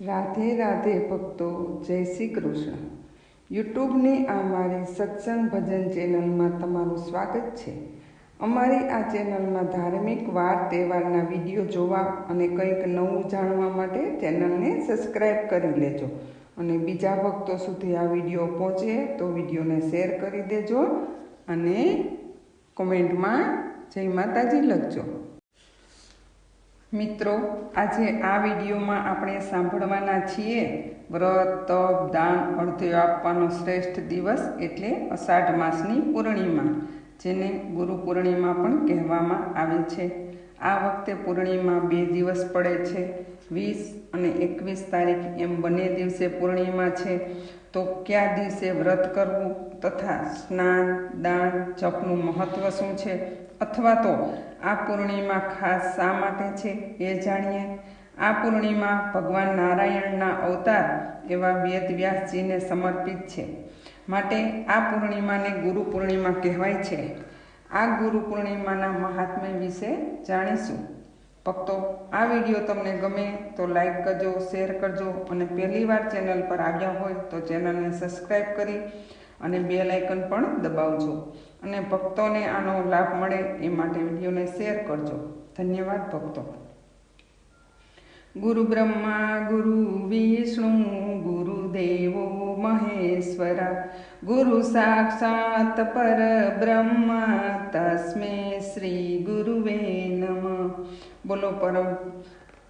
રાધે રાધે ભક્તો, જય શ્રી કૃષ્ણ. યુટ્યુબની આ મારી સત્સંગ ભજન ચેનલમાં તમારું સ્વાગત છે. અમારી આ ચેનલમાં ધાર્મિક વાર, તહેવારના વીડિયો જોવા અને કંઈક નવું જાણવા માટે ચેનલને સબસ્ક્રાઈબ કરી લેજો. અને બીજા ભક્તો સુધી આ વીડિયો પહોંચે તો વિડીયોને શેર કરી દેજો અને કોમેન્ટમાં જય માતાજી લખજો. મિત્રો, આજે આ વિડીયોમાં આપણે સાંભળવાના છીએ વ્રત તપ દાન, અર્ધ્યો આપવાનો શ્રેષ્ઠ દિવસ એટલે અષાઢ માસની પૂર્ણિમા, જેને ગુરુ પૂર્ણિમા પણ કહેવામાં આવે છે. આ વખતે પૂર્ણિમા બે દિવસ પડે છે. વીસ અને એકવીસ તારીખ એમ બંને દિવસે પૂર્ણિમા છે. તો કયા દિવસે વ્રત કરવું તથા સ્નાન, દાન, જપનું મહત્વ શું છે? અથવા તો આ પૂર્ણિમા ખાસ શા માટે છે એ જાણીએ? આ પૂર્ણિમા ભગવાન નારાયણના અવતાર એવા વેદ વ્યાસજીને સમર્પિત છે. માટે આ પૂર્ણિમાને ગુરુ પૂર્ણિમા કહેવાય છે. આ ગુરુ પૂર્ણિમાના મહાત્મ્ય વિશે જાણીશું. ભક્તો, આ વીડિયો તમને ગમે તો લાઈક કરજો, શેર કરજો અને પહેલી વાર ચેનલ પર આવ્યા હોય તો ચેનલને સબસ્ક્રાઈબ કરી અને બે લાઇકન પણ દબાવજો. અને ભક્તોને આનો લાભ મળે એ માટે વિડીયોને શેર કરજો. ધન્યવાદ ભક્તો. ગુરુ બ્રહ્મા, ગુરુ વિષ્ણુ ગુરુદેવો મહેશ્વરા, ગુરુ સાક્ષાત પર બ્રહ્મ, તસ્મે શ્રી ગુરુવે નમ. બોલો પરમ,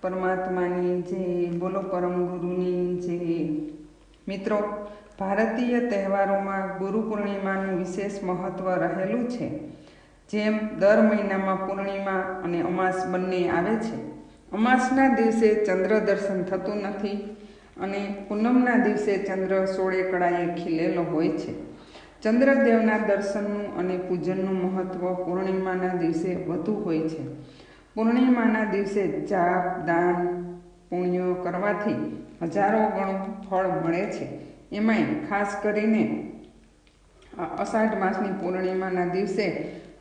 પરમાત્માની જે બોલો પરમ ગુરુની જે મિત્રો ભારતીય તહેવારોમાં ગુરુ પૂર્ણિમાનું વિશેષ મહત્ત્વ રહેલું છે, જેમ દર મહિનામાં પૂર્ણિમા અને અમાસ બંને આવે છે. અમાસના દિવસે ચંદ્ર દર્શન થતું નથી અને પૂનમના દિવસે ચંદ્ર સોળે કળાએ ખીલેલો હોય છે. ચંદ્રદેવના દર્શનનું અને પૂજનનું મહત્ત્વ પૂર્ણિમાના દિવસે વધુ હોય છે. પૂર્ણિમાના દિવસે જાપ, દાન, પુણ્યો કરવાથી હજારો ગણું ફળ મળે છે. એમાંય ખાસ કરીને અષાઢ માસની પૂર્ણિમાના દિવસે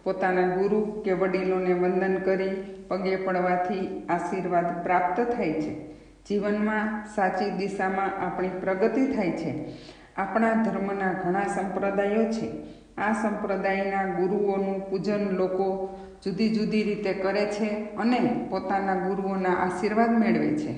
પોતાના ગુરુ કે વડીલોને વંદન કરી, પગે પડવાથી આશીર્વાદ પ્રાપ્ત થાય છે. જીવનમાં સાચી દિશામાં આપણી પ્રગતિ થાય છે. આપણા ધર્મના ઘણા સંપ્રદાયો છે. આ સંપ્રદાયના ગુરુઓનું પૂજન લોકો જુદી જુદી રીતે કરે છે અને પોતાના ગુરુઓના આશીર્વાદ મેળવે છે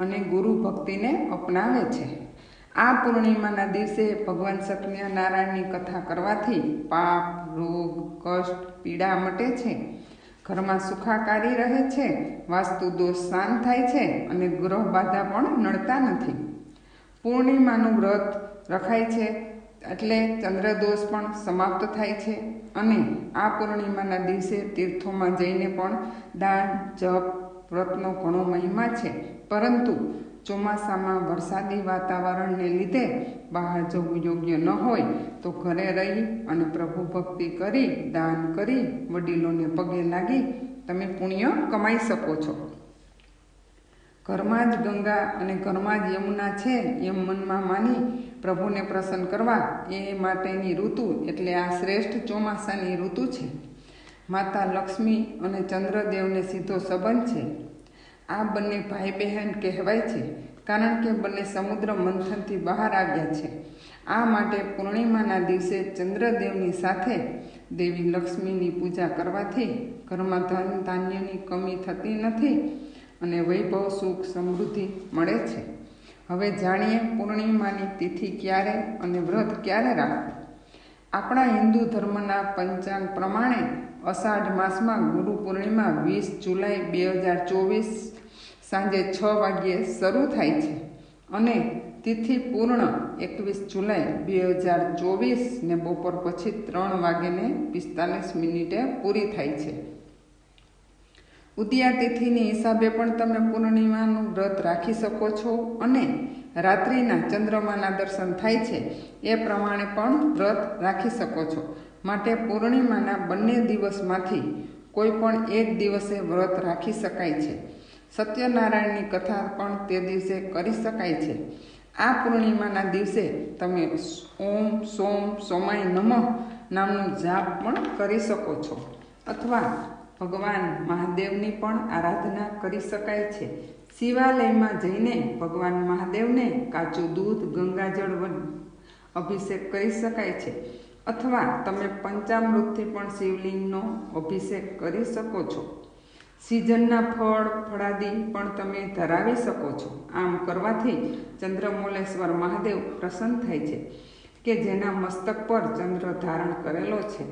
અને ગુરુ ભક્તિને અપનાવે છે. આ પૂર્ણિમાના દિવસે ભગવાન સત્યનારાયણની કથા કરવાથી પાપ, રોગ, કષ્ટ, પીડા મટે છે. ઘરમાં સુખાકારી રહે છે, વાસ્તુ દોષ શાંત થાય છે અને ગ્રહ બાધા પણ નડતા નથી. પૂર્ણિમાનું વ્રત રખાય છે એટલે ચંદ્રદોષ પણ સમાપ્ત થાય છે અને આ પૂર્ણિમાના દિવસે તીર્થોમાં જઈને પણ દાન, જપ, વ્રતનો ઘણો મહિમા છે. પરંતુ ચોમાસામાં વરસાદી વાતાવરણને લીધે બહાર જવું યોગ્ય ન હોય તો ઘરે રહી અને પ્રભુ ભક્તિ કરી, દાન કરી, વડીલોને પગે લાગી તમે પુણ્ય કમાઈ શકો છો. ઘરમાં જ ગંગા અને ઘરમાં જ યમુના છે એમ મનમાં માની પ્રભુને પ્રસન્ન કરવા એ માટેની ઋતુ એટલે આ શ્રેષ્ઠ ચોમાસાની ઋતુ છે. માતા લક્ષ્મી અને ચંદ્રદેવને સીધો સંબંધ છે. આ બંને ભાઈ બહેન કહેવાય છે, કારણ કે બંને સમુદ્ર મંથનથી બહાર આવ્યા છે. આ માટે પૂર્ણિમાના દિવસે ચંદ્રદેવની સાથે દેવી લક્ષ્મીની પૂજા કરવાથી ઘરમાં ધન ધાન્યની કમી થતી નથી અને વૈભવ, સુખ, સમૃદ્ધિ મળે છે. હવે જાણીએ પૂર્ણિમાની તિથિ ક્યારે અને વ્રત ક્યારે રાખવું? આપણા હિન્દુ ધર્મના પંચાંગ પ્રમાણે અષાઢ માસમાં ગુરુ પૂર્ણિમા વીસ જુલાઈ બે હજાર ચોવીસ સાંજે છ વાગ્યે શરૂ થાય છે અને તિથિ પૂર્ણ એકવીસ જુલાઈ બે હજાર ચોવીસને બપોર પછી ત્રણ વાગ્યે પિસ્તાલીસ મિનિટે પૂરી થાય છે. ઉદિયા તિથિની હિસાબે પણ તમે પૂર્ણિમાનું વ્રત રાખી શકો છો અને રાત્રિના ચંદ્રમાના દર્શન થાય છે એ પ્રમાણે પણ વ્રત રાખી શકો છો. માટે પૂર્ણિમાના બંને દિવસમાંથી કોઈ પણ એક દિવસે વ્રત રાખી શકાય છે. સત્યનારાયણની કથા પણ તે દિવસે કરી શકાય છે. આ પૂર્ણિમાના દિવસે તમે ઓમ સોમ સોમાય નમઃ નામનું જાપ પણ કરી શકો છો. અથવા ભગવાન મહાદેવની પણ આરાધના કરી શકાય છે. શિવાલયમાં જઈને ભગવાન મહાદેવને કાચું દૂધ, ગંગાજળ અભિષેક કરી શકાય છે. અથવા તમે પંચામૃતથી પણ શિવલિંગનો અભિષેક કરી શકો છો. સિઝનના ફળ, ફળાદી પણ તમે ધરાવી શકો છો. આમ કરવાથી ચંદ્રમોલેશ્વર મહાદેવ પ્રસન્ન થાય છે કે જેના મસ્તક પર ચંદ્ર ધારણ કરેલો છે.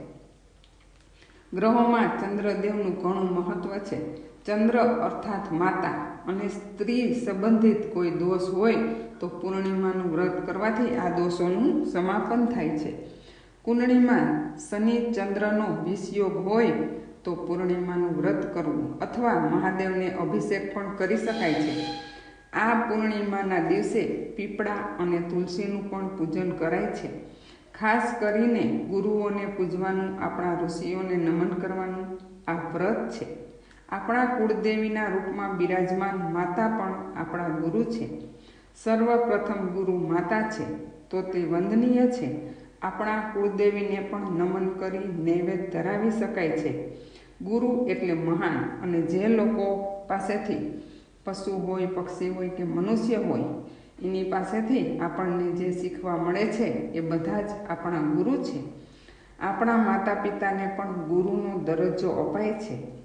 ગ્રહોમાં ચંદ્રદેવનું ઘણું મહત્વ છે. ચંદ્ર અર્થાત માતા અને સ્ત્રી સંબંધિત કોઈ દોષ હોય તો પૂર્ણિમાનું વ્રત કરવાથી આ દોષોનું સમાપન થાય છે. કુંડળીમાં શનિ ચંદ્રનો વિષયોગ હોય તો પૂર્ણિમાનું વ્રત કરવું અથવા મહાદેવને અભિષેક પણ કરી શકાય છે. આ પૂર્ણિમાના દિવસે પીપળા અને તુલસીનું પણ પૂજન કરાય છે. ખાસ કરીને ગુરુઓને પૂજવાનું આપણા ઋષિઓને નમન કરવાનું આ વ્રત છે. આપણા કુળદેવીના રૂપમાં બિરાજમાન માતા પણ આપણા ગુરુ છે. સર્વપ્રથમ ગુરુ માતા છે, તો તે વંદનીય છે. આપણા કુળદેવીને પણ નમન કરી નૈવેદ્ય ધરાવી શકાય છે. ગુરુ એટલે મહાન. અને જે લોકો પાસેથી પશુ હોય, પક્ષી હોય કે મનુષ્ય હોય, એની પાસેથી આપણને જે શીખવા મળે છે, એ બધા જ આપણા ગુરુ છે. આપણા માતા પિતાને પણ ગુરુનો દરજ્જો અપાય છે.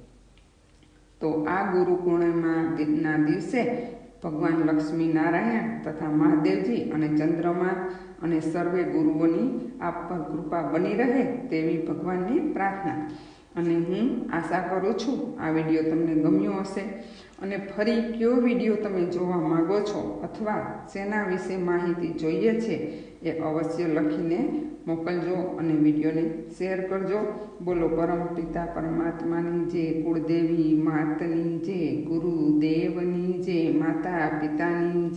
તો આ ગુરુ પૂર્ણિમાના દિવસે ભગવાન લક્ષ્મી નારાયણ તથા મહાદેવજી અને ચંદ્રમા અને સર્વે ગુરુઓની આપ પર કૃપા બની રહે તેવી ભગવાનની પ્રાર્થના. અને હું આશા કરું છું આ વીડિયો તમને ગમ્યો હશે. અને ફરી કયો વીડિયો તમે જોવા માગો છો અથવા શેના વિશે માહિતી જોઈએ છે એ અવશ્ય લખીને મોકલજો અને વિડીયોને શેર કરજો. બોલો, પરમ પિતા પરમાત્માની જે કુળદેવી માતની જે ગુરુદેવની જે માતા પિતાની